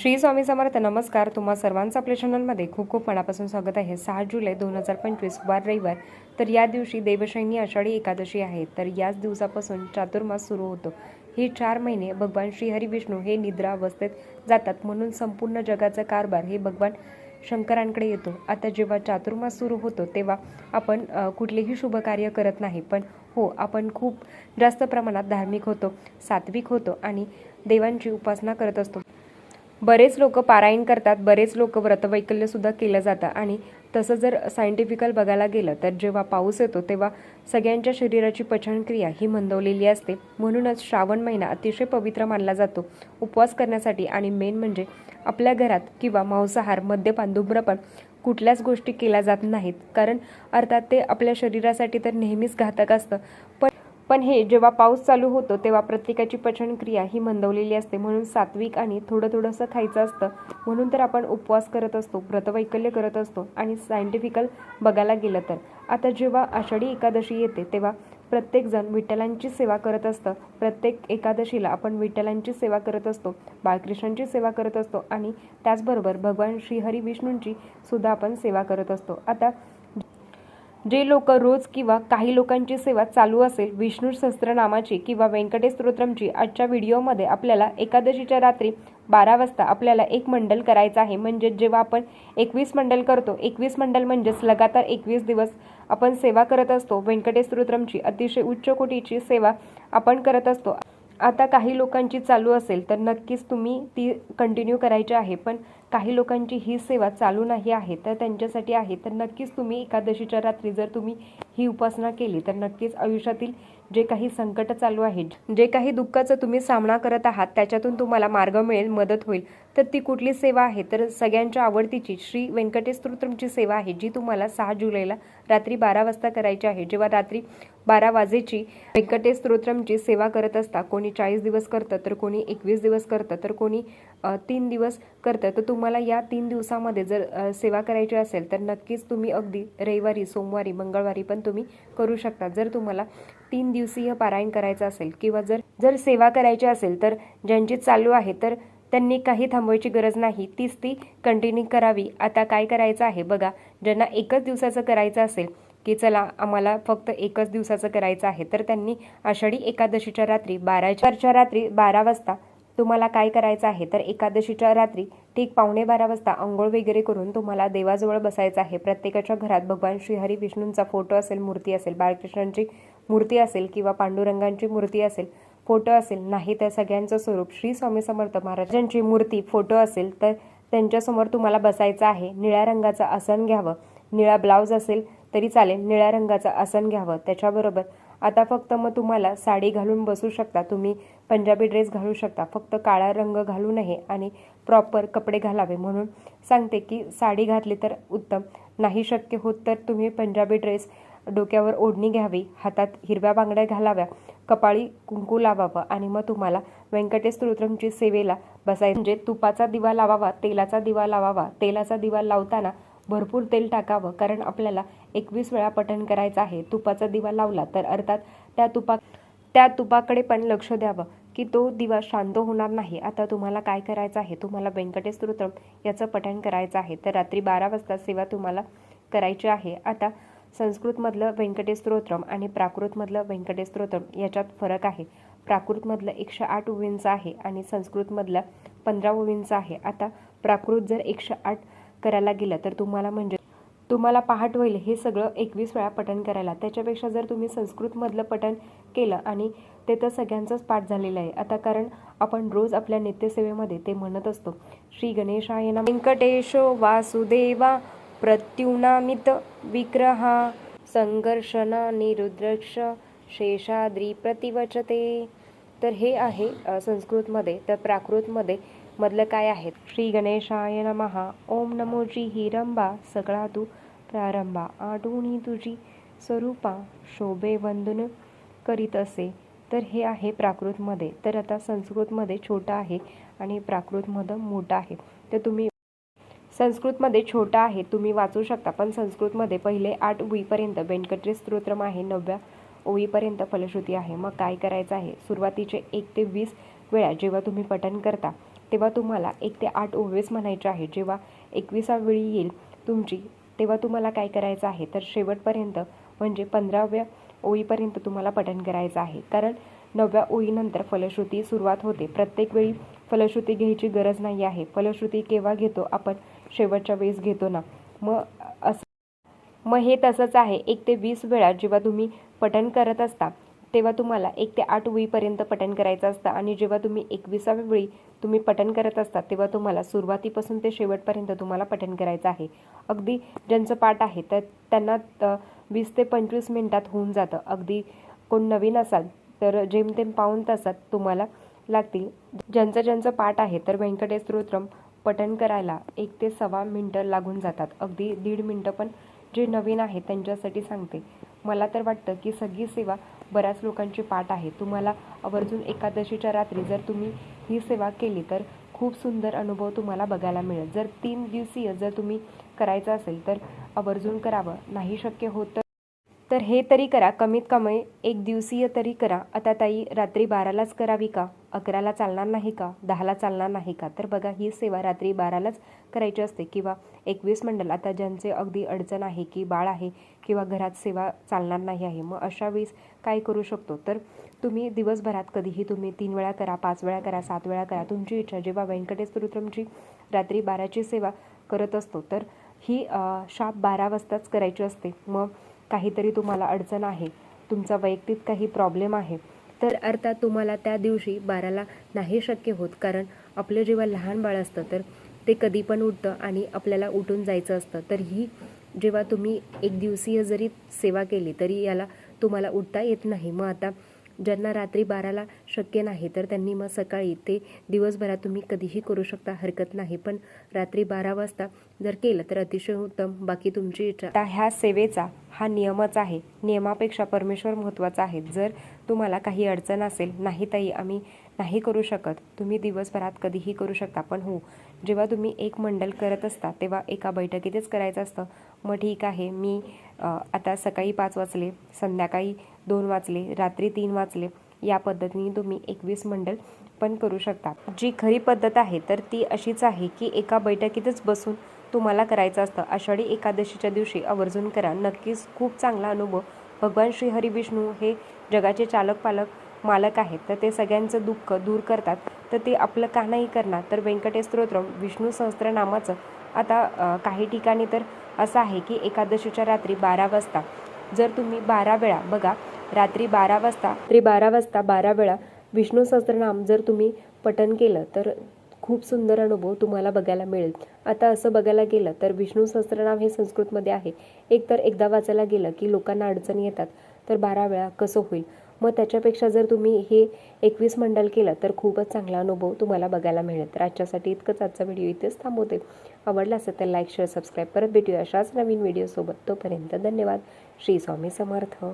श्री स्वामी समर्थ नमस्कार. तुम्हा सर्वांचं आपल्या चॅनलमध्ये खूप खूप मनापासून स्वागत आहे. सहा जुलै दोन हजार पंचवीस वार रविवार. तर या दिवशी देवशैनी आषाढी एकादशी आहे. तर याच दिवसापासून चातुर्मास सुरू होतो. हे चार महिने भगवान श्रीहरी विष्णू हे निद्रा अवस्थेत जातात. म्हणून संपूर्ण जगाचा कारभार हे भगवान शंकरांकडे येतो. आता जेव्हा चातुर्मास सुरू होतो तेव्हा आपण कुठलेही शुभ कार्य करत नाही. पण हो आपण खूप जास्त प्रमाणात धार्मिक होतो सात्विक होतो आणि देवांची उपासना करत असतो. बरेच लोक पारायण करतात बरेच लोक व्रतवैकल्य सुद्धा केलं जातं. आणि तसं जर सायंटिफिकल बघायला गेलं तर जेव्हा पाऊस येतो तेव्हा सगळ्यांच्या शरीराची पचनक्रिया ही मंदवलेली असते. म्हणूनच श्रावण महिना अतिशय पवित्र मानला जातो उपवास करण्यासाठी. आणि मेन म्हणजे आपल्या घरात किंवा मांसाहार मद्यपान धूम्रपान कुठल्याच गोष्टी केल्या जात नाहीत. कारण अर्थात ते आपल्या शरीरासाठी तर नेहमीच घातक असतं. पण पण हे जेव्हा पाऊस चालू होतो तेव्हा प्रत्येकाची पचनक्रिया ही मंदवलेली असते. म्हणून सात्विक आणि थोडं थोडंसं खायचं असतं. म्हणून तर आपण उपवास करत असतो व्रतवैकल्य करत असतो आणि सायंटिफिकल बघायला गेलं तर. आता जेव्हा आषाढी एकादशी येते तेव्हा प्रत्येकजण विठ्ठलांची सेवा करत असतं. प्रत्येक एकादशीला आपण विठ्ठलांची सेवा करत असतो बाळकृष्णांची सेवा करत असतो आणि त्याचबरोबर भगवान श्रीहरी विष्णूंची सुद्धा आपण सेवा करत असतो. आता जे लोक रोज किंवा काही लोकांची सेवा चालू असेल विष्णू सहस्त्रनामाची किंवा व्यंकटेश स्तोत्रमची आजच्या व्हिडिओमध्ये आपल्याला एकादशीच्या रात्री बारा वाजता आपल्याला एक मंडल करायचं आहे. म्हणजे जेव्हा आपण एकवीस मंडल करतो एकवीस मंडल म्हणजेच लगातार एकवीस दिवस आपण सेवा करत असतो. व्यंकटेश स्तोत्रमची अतिशय उच्च कोटीची सेवा आपण करत असतो. आता काही लोकांची चालू असेल तर नक्कीच तुम्ही ती कंटिन्यू करायची आहे. पण काही लोकांची ही सेवा चालू नाही आहे तर त्यांच्यासाठी आहे. तर नक्कीच तुम्ही एकादशीच्या रात्री जर तुम्ही ही उपासना केली तर नक्कीच आयुष्यातील जे काही संकट चालू आहे जे काही दुःखाचा तुम्ही सामना करत आहात त्याच्यातून तुम्हाला मार्ग मिळेल मदत होईल. तर ती कुठली सेवा आहे? तर सगळ्यांच्या आवडतीची श्री व्यंकटेश स्तोत्रमची सेवा आहे जी तुम्हाला सहा जुलैला रात्री बारा वाजता करायची आहे. जेव्हा रात्री बारा वाजेची व्यंकटेश स्तोत्रमची सेवा करत असता कोणी चाळीस दिवस करतं तर कोणी एकवीस दिवस करतं तर कोणी तीन दिवस करतं तर तुम्हाला या तीन दिवसामध्ये जर सेवा करायची असेल तर नक्कीच तुम्ही अगदी रविवारी सोमवारी मंगळवारी पण तुम्ही करू शकता जर तुम्हाला तीन दिवसीय पारायण करायचं असेल किंवा जर जर सेवा करायची असेल तर ज्यांची चालू आहे तर त्यांनी काही थांबवायची गरज नाही. तीच ती कंटिन्यू करावी. आता काय करायचं आहे बघा. ज्यांना एकच दिवसाचं करायचं असेल की चला आम्हाला फक्त एकच दिवसाचं करायचं आहे तर त्यांनी आषाढी एकादशीच्या रात्री बाराच्या रात्री बारा वाजता तुम्हाला काय करायचं आहे? तर एकादशीच्या रात्री ठीक पावणे बारा वाजता आंघोळ वगैरे करून तुम्हाला देवाजवळ बसायचं आहे. प्रत्येकाच्या घरात भगवान श्रीहरी विष्णूंचा फोटो असेल मूर्ती असेल बाळकृष्णांची मूर्ती असेल किंवा पांडुरंगांची मूर्ती असेल फोटो असेल नाही तर सगळ्यांचं स्वरूप श्री स्वामी समर्थ महाराजांची मूर्ती फोटो असेल तर त्यांच्यासमोर तुम्हाला बसायचं आहे. निळ्या रंगाचं आसन घ्यावं. निळा ब्लाऊज असेल तरी चालेल निळ्या रंगाचं आसन घ्यावं. त्याच्याबरोबर आता फक्त मग तुम्हाला साडी घालून बसू शकता. तुम्ही पंजाबी ड्रेस घालू शकता. फक्त काळा रंग घालू नये आणि प्रॉपर कपडे घालावे. म्हणून सांगते की साडी घातली तर उत्तम. नाही शक्य होत तर तुम्ही पंजाबी ड्रेस डोक्यावर ओढणी घ्यावी. हातात हिरव्या बांगड्या घालाव्या. कपाळी कुंकू लावावं. आणि मग तुम्हाला व्यंकटेश स्तोत्रमची सेवेला बसायचं. म्हणजे तुपाचा दिवा लावावा तेलाचा दिवा लावावा. तेलाचा दिवा लावताना भरपूर तेल टाकावं. कारण आपल्याला एकवीस वेळा पठण करायचं आहे. तुपाचा दिवा लावला तर अर्थात त्या तुपा त्या तुपाकडे पण लक्ष द्यावं की तो दिवा शांत होणार नाही. आता तुम्हाला काय करायचं आहे? तुम्हाला व्यंकटेश स्तोत्रम याचं पठण करायचं आहे. तर रात्री बारा वाजता सेवा तुम्हाला करायची आहे. आता संस्कृतमधलं व्यंकटेश स्तोत्रम आणि प्राकृतमधलं व्यंकटेश स्तोत्रम याच्यात फरक आहे. प्राकृतमधलं एकशे आठ ओवींचं आहे आणि संस्कृतमधलं पंधरा ओवींचं आहे. आता प्राकृत जर एकशे आठ करायला गेलं तर तुम्हाला म्हणजे तुम्हाला पहाट होईल हे सगळं एकवीस वेळा पठण करायला. त्याच्यापेक्षा जर तुम्ही संस्कृतमधलं पठण केलं आणि ते तर सगळ्यांचंच पाठ झालेलं आहे. आता कारण आपण रोज आपल्या नित्यसेवेमध्ये ते म्हणत असतो. श्री गणेशाय ना व्यंकटेशो वासुदेवा प्रत्युनामित विग्रहा संघर्षणा निरुद्रक्ष शेषाद्री प्रतिवचते. तर हे आहे संस्कृतमध्ये तर प्राकृतमध्ये मधलं काय आहे? श्री गणेशाय नमहा ओम नमोजी हिरंबा. सगळा तू प्रारंभा आडूणी तुझी स्वरूपा शोभे वंदन करीत असे तर हे आहे प्राकृतमध्ये. तर आता संस्कृतमध्ये छोटा आहे आणि प्राकृतमध्ये मोठा आहे. तर तुम्ही संस्कृतमध्ये छोटा आहे तुम्ही वाचू शकता. पण संस्कृतमध्ये पहिले आठ ओळीपर्यंत व्यंकटेश स्तोत्रम आहे नवव्या ओळीपर्यंत फलश्रुती आहे. मग काय करायचं आहे? सुरुवातीचे एक ते वीस वेळा जेव्हा तुम्ही पठन करता तेव्हा तुम्हाला एक ते आठ ओवेस म्हणायचे आहे. जेव्हा एकविसा वेळी येईल तुमची तेव्हा तुम्हाला काय करायचं आहे? तर शेवटपर्यंत म्हणजे पंधराव्या ओळीपर्यंत तुम्हाला पठण करायचं आहे. कारण नवव्या ओळीनंतर फलश्रुती सुरुवात होते. प्रत्येक वेळी फलश्रुती घ्यायची गरज नाही आहे. फलश्रुती केव्हा घेतो? आपण शेवटच्या वेळेस घेतो ना. मग असं मग हे तसंच आहे. एक ते वीस वेळा जेव्हा तुम्ही पठण करत असता तेव्हा तुम्हाला एक ते आठ वेळीपर्यंत पठण करायचं असतं आणि जेव्हा तुम्ही एकविसाव्या वेळी तुम्ही पठण करत असता तेव्हा तुम्हाला सुरुवातीपासून ते शेवटपर्यंत तुम्हाला पठण करायचं आहे. अगदी ज्यांचं पाठ आहे तर त्यांना वीस ते पंचवीस मिनिटात होऊन जातं. अगदी कोण नवीन असाल तर जेमतेम पाऊन तासात तुम्हाला लागतील. ज्यांचं ज्यांचं पाठ आहे तर व्यंकटेश स्तोत्रम पठण करायला एक ते सव्वा मिनटं लागून जातात. अगदी दीड मिनटं पण जे नवीन आहे त्यांच्यासाठी सांगते. मला तर वाटतं की सगळी सेवा बऱ्याच लोकांची पाठ आहे. तुम्हाला आवर्जून एकादशीच्या रात्री जर तुम्ही ही सेवा केली तर खूप सुंदर अनुभव तुम्हाला बघायला मिळेल. जर तीन दिवसीय जर तुम्ही करायचं असेल तर आवर्जून करावं. नाही शक्य होत तर हे तरी करा कमीत कमी एक दिवसीय तरी करा. आता ताई रात्री बारालाच करावी का? अकराला चालणार नाही का? दहाला चालणार नाही का? तर बघा ही सेवा रात्री बारालाच करायची असते. किंवा एकवीस मंडल आता ज्यांचे अगदी अडचण आहे की बाळ आहे किंवा घरात सेवा चालणार नाही आहे मग अशा वेळेस काय करू शकतो? तर तुम्ही दिवसभरात कधीही तुम्ही तीन वेळा करा पाच वेळा करा सात वेळा करा. तुमची इच्छा जेव्हा व्यंकटेश स्तोत्रमची रात्री बाराची सेवा करत असतो. तर ही शाप बारा वाजताच करायची असते. मग काहीतरी तुम्हाला अडचण आहे तुमचा वैयक्तिक काही प्रॉब्लेम आहे तर अर्थात तुम्हाला त्या दिवशी बाराला नाही शक्य होत. कारण आपलं जेव्हा लहान बाळ असतं तर ते कधी पण उठतं आणि आपल्याला उठून जायचं असतं. तर ही जेव्हा तुम्ही एक दिवसीय जरी सेवा केली तरी याला तुम्हाला उठता येत नाही. मग आता ज्यांना रात्री बाराला शक्य नाही तर त्यांनी मग सकाळी ते दिवसभरात तुम्ही कधीही करू शकता हरकत नाही. पण रात्री बारा वाजता जर केलं तर अतिशय उत्तम. बाकी तुमची इच्छा. आता ह्या सेवेचा हा नियमच आहे. नियमापेक्षा परमेश्वर महत्त्वाचा आहे. जर तुम्हाला काही अडचण असेल नाही ताई आम्ही नाही करू शकत. तुम्ही दिवसभरात कधीही करू शकता. पण हो जेव्हा तुम्ही एक मंडल करत असता तेव्हा एका बैठकीतच करायचं असतं. मग ठीक आहे मी आता सकाळी पाच वाजले संध्याकाळी दोन वाजले रात्री तीन वाजले या पद्धतीने तुम्ही एकवीस मंडल पण करू शकता. जी खरी पद्धत आहे तर ती अशीच आहे की एका बैठकीतच बसून तुम्हाला करायचं असतं. आषाढी एकादशीच्या दिवशी आवर्जून करा. नक्कीच खूप चांगला अनुभव. भगवान श्री हरी विष्णू हे जगाचे चालक पालक मालक आहेत. तर ते सगळ्यांचं दुःख दूर करतात. तर ते आपलं का नाही करणार? तर व्यंकटेश स्तोत्रम विष्णू सहस्त्रनामाचं. आता काही ठिकाणी तर असं आहे की एकादशीच्या रात्री बारा वाजता. जर तुम्ही बारा वेळा बघा रात्री बारा वाजता रात्री बारा वाजता बारा वेळा विष्णू सहस्त्रनाम जर तुम्ही पठन केलं तर खूप सुंदर अनुभव तुम्हाला बघायला मिळेल. आता असं बघायला गेलं तर विष्णू सहस्त्रनाम हे संस्कृतमध्ये आहे. एक तर एकदा वाचायला गेलं की लोकांना अडचणी येतात तर बारा वेळा कसं होईल? मग त्याच्यापेक्षा जर तुम्ही हे एकवीस मंडल केलं तर खूपच चांगला अनुभव तुम्हाला बघायला मिळेल. तर आजच्यासाठी इतकंच. आजचा व्हिडिओ इथेच थांबवते. आवडला असेल तर लाईक शेअर सबस्क्राईब. परत भेटूया अशाच नवीन व्हिडिओसोबत. तोपर्यंत धन्यवाद. श्री स्वामी समर्थ.